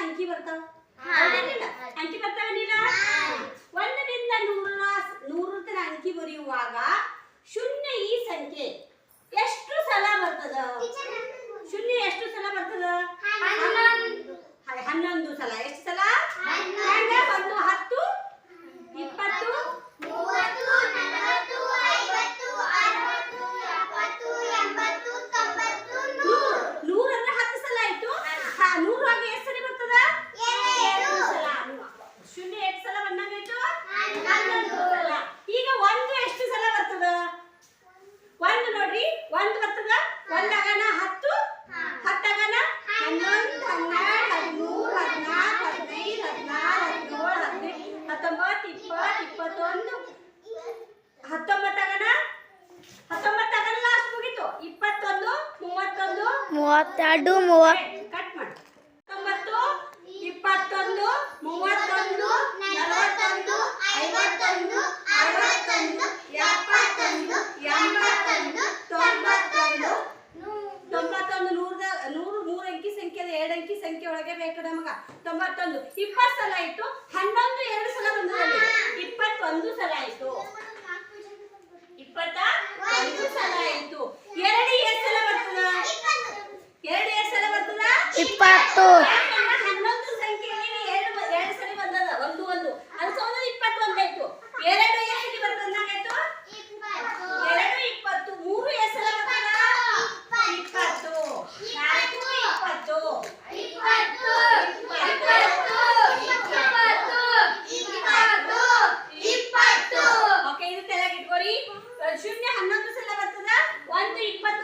ಅಂಕಿ ಬರ್ತಾವ ಅಂಕಿ ಬರ್ತಾವನಿಲ್ಲ ಒಂದರಿಂದ ನೂರ ನೂರರ ಅಂಕಿ ಬರೆಯುವಾಗ ಶೂನ್ಯ ಈ ಸಂಖ್ಯೆ. ಎಷ್ಟು ಮೂವತ್ತೆರಡು ಮೂವತ್ತು ಇಪ್ಪತ್ತೊಂದು, ಮೂವತ್ತೊಂದು, ನಲವತ್ತೊಂದು, ಐವತ್ತೊಂದು ತೊಂಬತ್ತೊಂದು. ತೊಂಬತ್ತೊಂದು ಮೂರು ಸಂಖ್ಯೆ ಎರಡು ಅಂಕಿ ಸಂಖ್ಯೆ ಒಳಗೆ ಬೇಕು ನಮಗ. ತೊಂಬತ್ತೊಂದು. ಇಪ್ಪತ್ತು ಸಲ ಇತ್ತು ಹನ್ನೊಂದು, ಎರಡು ಸಲ ಬಂದ ಇಪ್ಪತ್ತು. ಶೂನ್ಯ ಹನ್ನೊಂದು ಸಲ ಬರ್ತದ? ಒಂದು ಇಪ್ಪತ್ತು